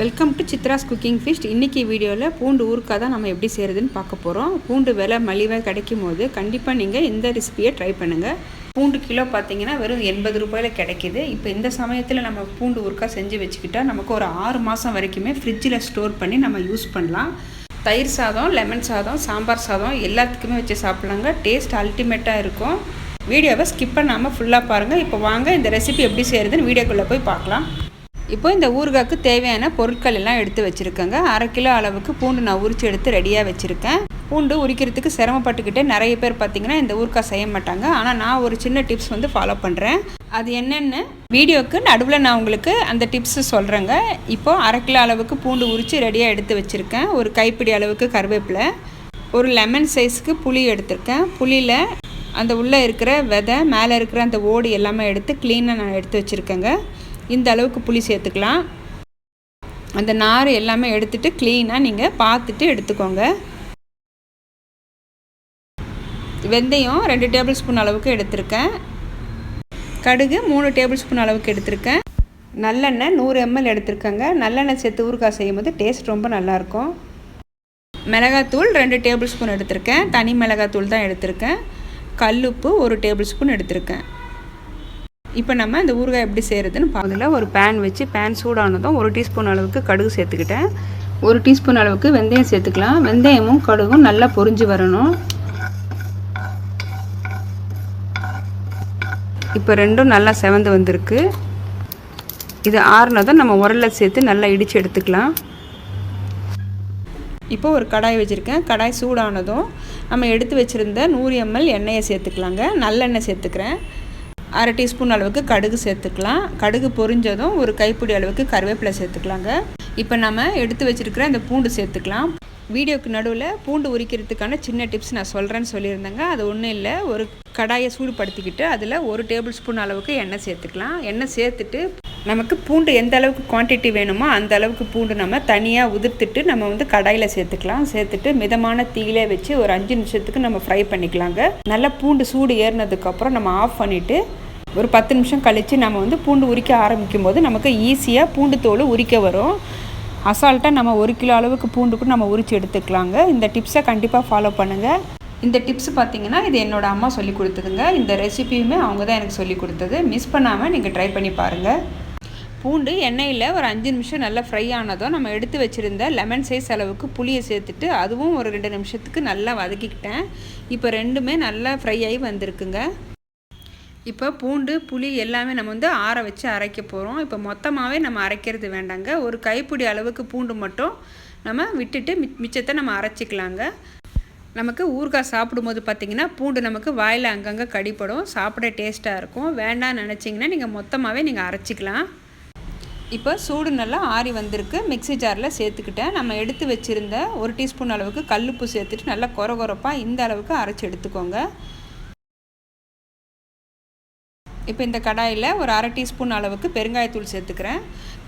Welcome to Chitra's cooking feast இன்றைக்கி வீடியோவில் பூண்டு ஊறுக்காய் தான் நம்ம எப்படி செய்கிறதுன்னு பார்க்க போகிறோம் பூண்டு விலை மலிவாக கிடைக்கும் போது கண்டிப்பாக நீங்கள் இந்த ரெசிபியை ட்ரை பண்ணுங்கள் பூண்டு கிலோ பார்த்தீங்கன்னா வெறும் எண்பது ரூபாயில் கிடைக்கிது. இப்போ இந்த சமயத்தில் நம்ம பூண்டு ஊறுக்காய் செஞ்சு வச்சுக்கிட்டா நமக்கு ஒரு ஆறு மாதம் வரைக்குமே ஃப்ரிட்ஜில் ஸ்டோர் பண்ணி நம்ம யூஸ் பண்ணலாம். தயிர் சாதம் லெமன் சாதம் சாம்பார் சாதம் எல்லாத்துக்குமே வச்சு சாப்பிட்லாங்க. டேஸ்ட் அல்டிமேட்டாக இருக்கும். வீடியோவை ஸ்கிப் பண்ணாமல் ஃபுல்லாக பாருங்கள் இப்போ வாங்க இந்த ரெசிபி எப்படி செய்கிறதுன்னு வீடியோக்குள்ளே போய் பார்க்கலாம். இப்போ இந்த ஊறுகாய்க்கு தேவையான பொருட்கள் எல்லாம் எடுத்து வச்சுருக்கேங்க. அரை கிலோ அளவுக்கு பூண்டு நான் உரித்து எடுத்து ரெடியாக வச்சுருக்கேன். பூண்டு உரிக்கிறதுக்கு சிரமப்பட்டுக்கிட்டே நிறைய பேர் பார்த்திங்கன்னா இந்த ஊறுகாய் செய்ய மாட்டாங்க. ஆனால் நான் ஒரு சின்ன டிப்ஸ் வந்து ஃபாலோ பண்ணுறேன் அது என்னென்னு வீடியோவுக்கு நடுவில் நான் உங்களுக்கு அந்த டிப்ஸு சொல்கிறேங்க இப்போது அரை கிலோ அளவுக்கு பூண்டு உரித்து ரெடியாக எடுத்து வச்சுருக்கேன். ஒரு கைப்பிடி அளவுக்கு கருவேப்பிலை ஒரு லெமன் சைஸுக்கு புளி எடுத்திருக்கேன். புளியில் அந்த உள்ளே இருக்கிற விதை மேலே இருக்கிற அந்த ஓடு எல்லாமே எடுத்து க்ளீனாக நான் எடுத்து வச்சுருக்கேங்க. இந்த அளவுக்கு புளி சேர்த்துக்கலாம். அந்த நார் எல்லாமே எடுத்துகிட்டு க்ளீனாக நீங்கள் பார்த்துட்டு எடுத்துக்கோங்க. வெந்தயம் ரெண்டு டேபிள் ஸ்பூன் அளவுக்கு எடுத்திருக்கேன். கடுகு மூணு டேபிள் ஸ்பூன் அளவுக்கு எடுத்திருக்கேன். நல்லெண்ணெய் நூறு எம்எல் எடுத்திருக்கேங்க. நல்லெண்ணெய் சேர்த்து ஊறுகாய் செய்யும் போது டேஸ்ட் ரொம்ப நல்லாயிருக்கும். மிளகாத்தூள் ரெண்டு டேபிள் ஸ்பூன் எடுத்திருக்கேன். தனி மிளகாத்தூள் தான் எடுத்திருக்கேன். கல்லுப்பு ஒரு டேபிள் ஸ்பூன் எடுத்திருக்கேன். இப்போ நம்ம இந்த ஊறுகாய் எப்படி செய்கிறதுன்னு அதில் ஒரு பேன் வச்சு பேன் சூடானதும் ஒரு டீஸ்பூன் அளவுக்கு கடுகு சேர்த்துக்கிட்டேன். ஒரு டீஸ்பூன் அளவுக்கு வெந்தயம் சேர்த்துக்கலாம். வெந்தயமும் கடுகும் நல்லா பொரிஞ்சு வரணும். இப்போ ரெண்டும் நல்லா செவந்து வந்திருக்கு. இது ஆறுனதும் நம்ம உரலில் சேர்த்து நல்லா இடித்து எடுத்துக்கலாம். இப்போ ஒரு கடாய் வச்சுருக்கேன். கடாய் சூடானதும் நம்ம எடுத்து வச்சுருந்த நூறு எம்எல் எண்ணெயை சேர்த்துக்கலாங்க. நல்லெண்ணெய் சேர்த்துக்கிறேன். அரை டீஸ்பூன் அளவுக்கு கடுகு சேர்த்துக்கலாம். கடுகு பொரிஞ்சதும் ஒரு கைப்பிடி அளவுக்கு கருவேப்பிலை சேர்த்துக்கலாங்க. இப்போ நம்ம எடுத்து வச்சுருக்கிற அந்த பூண்டு சேர்த்துக்கலாம். வீடியோக்கு நடுவில் பூண்டு உரிக்கிறதுக்கான சின்ன டிப்ஸ் நான் சொல்கிறேன்னு சொல்லியிருந்தேங்க. அது ஒன்றும் இல்லை. ஒரு கடாயை சூடுபடுத்திக்கிட்டு அதில் ஒரு டேபிள் ஸ்பூன் அளவுக்கு எண்ணெய் சேர்த்துக்கலாம். எண்ணெய் சேர்த்துட்டு நமக்கு பூண்டு எந்த அளவுக்கு குவான்டிட்டி வேணுமோ அந்த அளவுக்கு பூண்டு நம்ம தனியாக உதிர்த்துட்டு நம்ம வந்து கடாயில் சேர்த்துக்கலாம். சேர்த்துட்டு மிதமான தீயிலே வச்சு ஒரு அஞ்சு நிமிஷத்துக்கு நம்ம ஃப்ரை பண்ணிக்கலாங்க. நல்லா பூண்டு சூடு ஏறினதுக்கப்புறம் நம்ம ஆஃப் பண்ணிவிட்டு ஒரு பத்து நிமிஷம் கழித்து நம்ம வந்து பூண்டு உரிக்க ஆரம்பிக்கும் போது நமக்கு ஈஸியாக பூண்டு தோல் உரிக்க வரும். அசால்ட்டாக நம்ம ஒரு கிலோ அளவுக்கு பூண்டு கூட நம்ம உரித்து எடுத்துக்கலாங்க. இந்த டிப்ஸை கண்டிப்பாக ஃபாலோ பண்ணுங்கள் இந்த டிப்ஸ் பார்த்தீங்கன்னா இது என்னோடய அம்மா சொல்லி கொடுத்ததுங்க. இந்த ரெசிபியுமே அவங்க தான் எனக்கு சொல்லி கொடுத்தது. மிஸ் பண்ணாமல் நீங்கள் ட்ரை பண்ணி பாருங்கள் பூண்டு எண்ணெயில் ஒரு அஞ்சு நிமிஷம் நல்லா ஃப்ரை ஆனதும் நம்ம எடுத்து வச்சுருந்த லெமன் சைஸ் அளவுக்கு புளியை சேர்த்துட்டு அதுவும் ஒரு ரெண்டு நிமிஷத்துக்கு நல்லா வதக்கிக்கிட்டேன். இப்போ ரெண்டுமே நல்லா ஃப்ரை ஆகி வந்திருக்குங்க. இப்போ பூண்டு புளி எல்லாமே நம்ம வந்து ஆற வச்சு அரைக்க போகிறோம் இப்போ மொத்தமாகவே நம்ம அரைக்கிறது வேண்டாங்க. ஒரு கைப்பிடி அளவுக்கு பூண்டு மட்டும் நம்ம விட்டுட்டு மி மிச்சத்தை நம்ம அரைச்சிக்கலாங்க. நமக்கு ஊறுகாய் சாப்பிடும்போது பார்த்திங்கன்னா பூண்டு நமக்கு வாயில் அங்கங்கே கடிப்படும் சாப்பிட டேஸ்ட்டாக இருக்கும். வேண்டாம்னு நினச்சிங்கன்னா நீங்கள் மொத்தமாகவே நீங்கள் அரைச்சிக்கலாம். இப்போ சூடு நல்லா ஆறி வந்திருக்கு. மிக்சி ஜாரில் சேர்த்துக்கிட்டேன். நம்ம எடுத்து வச்சுருந்த ஒரு டீஸ்பூன் அளவுக்கு கல்லுப்பு சேர்த்துட்டு நல்லா குறை குறைப்பாக இந்த அளவுக்கு அரைச்சி எடுத்துக்கோங்க. இப்போ இந்த கடாயில் ஒரு அரை டீஸ்பூன் அளவுக்கு பெருங்காயத்தூள் சேர்த்துக்கிறேன்.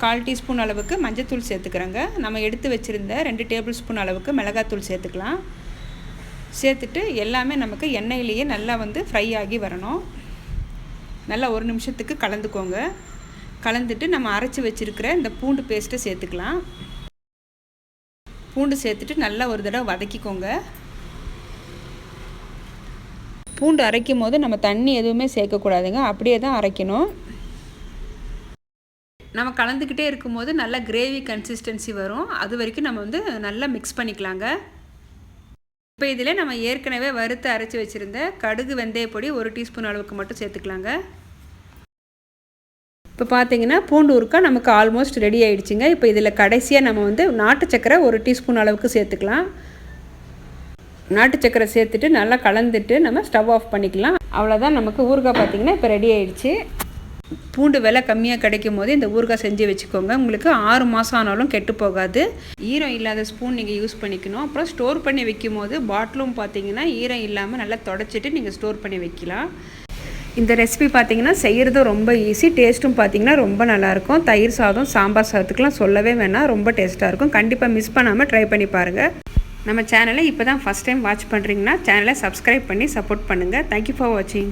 கால் டீஸ்பூன் அளவுக்கு மஞ்சத்தூள் சேர்த்துக்கிறேங்க. நம்ம எடுத்து வச்சுருந்த ரெண்டு டேபிள் ஸ்பூன் அளவுக்கு மிளகாத்தூள் சேர்த்துக்கலாம். சேர்த்துட்டு எல்லாமே நமக்கு எண்ணெயிலேயே நல்லா வந்து ஃப்ரை ஆகி வரணும். நல்லா ஒரு நிமிஷத்துக்கு கலந்துக்கோங்க. கலந்துட்டு நம்ம அரைச்சி வச்சுருக்கிற இந்த பூண்டு பேஸ்ட்டை சேர்த்துக்கலாம். பூண்டு சேர்த்துட்டு நல்லா ஒரு தடவை வதக்கிக்கோங்க. பூண்டு அரைக்கும் போது நம்ம தண்ணி எதுவுமே சேர்க்கக்கூடாதுங்க. அப்படியே தான் அரைக்கணும். நம்ம கலந்துக்கிட்டே இருக்கும்போது நல்லா கிரேவி கன்சிஸ்டன்சி வரும். அது வரைக்கும் நம்ம வந்து நல்லா மிக்ஸ் பண்ணிக்கலாங்க. இப்போ இதில் நம்ம ஏற்கனவே வறுத்து அரைச்சி வச்சுருந்த கடுகு வெந்தய பொடி ஒரு டீஸ்பூன் அளவுக்கு மட்டும் சேர்த்துக்கலாங்க. இப்போ பார்த்தீங்கன்னா பூண்டு ஊருக்கா நமக்கு ஆல்மோஸ்ட் ரெடி ஆகிடுச்சிங்க இப்போ இதில் கடைசியாக நம்ம வந்து நாட்டு சக்கரை ஒரு டீஸ்பூன் அளவுக்கு சேர்த்துக்கலாம். நாட்டு சக்கரை சேர்த்துட்டு நல்லா கலந்துட்டு நம்ம ஸ்டவ் ஆஃப் பண்ணிக்கலாம். அவ்வளோதான் நமக்கு ஊறுகாய் பார்த்திங்கன்னா இப்போ ரெடி ஆயிடுச்சு. பூண்டு விலை கம்மியாக கிடைக்கும் போது இந்த ஊறுகாய் செஞ்சு வச்சுக்கோங்க. உங்களுக்கு ஆறு மாதம் ஆனாலும் கெட்டு போகாது. ஈரம் இல்லாத ஸ்பூன் நீங்கள் யூஸ் பண்ணிக்கணும். அப்புறம் ஸ்டோர் பண்ணி வைக்கும் போது பாட்டிலும் பார்த்தீங்கன்னா ஈரம் இல்லாமல் நல்லா தொடச்சிட்டு நீங்கள் ஸ்டோர் பண்ணி வைக்கலாம். இந்த ரெசிபி பார்த்தீங்கன்னா செய்கிறதும் ரொம்ப ஈஸி டேஸ்ட்டும் பார்த்தீங்கன்னா ரொம்ப நல்லாயிருக்கும் தயிர் சாதம் சாம்பார் சாதத்துக்குலாம் சொல்லவே வேணாம். ரொம்ப டேஸ்ட்டாக இருக்கும். கண்டிப்பாக மிஸ் பண்ணாமல் ட்ரை பண்ணி பாருங்கள் நம்ம சேனலை இப்போ தான் ஃபஸ்ட் டைம் வாட்ச் பண்ணுறீங்கன்னா சேனலை சப்ஸ்கிரைப் பண்ணி சப்போர்ட் பண்ணுங்கள் தேங்க்யூ ஃபார் வாட்சிங்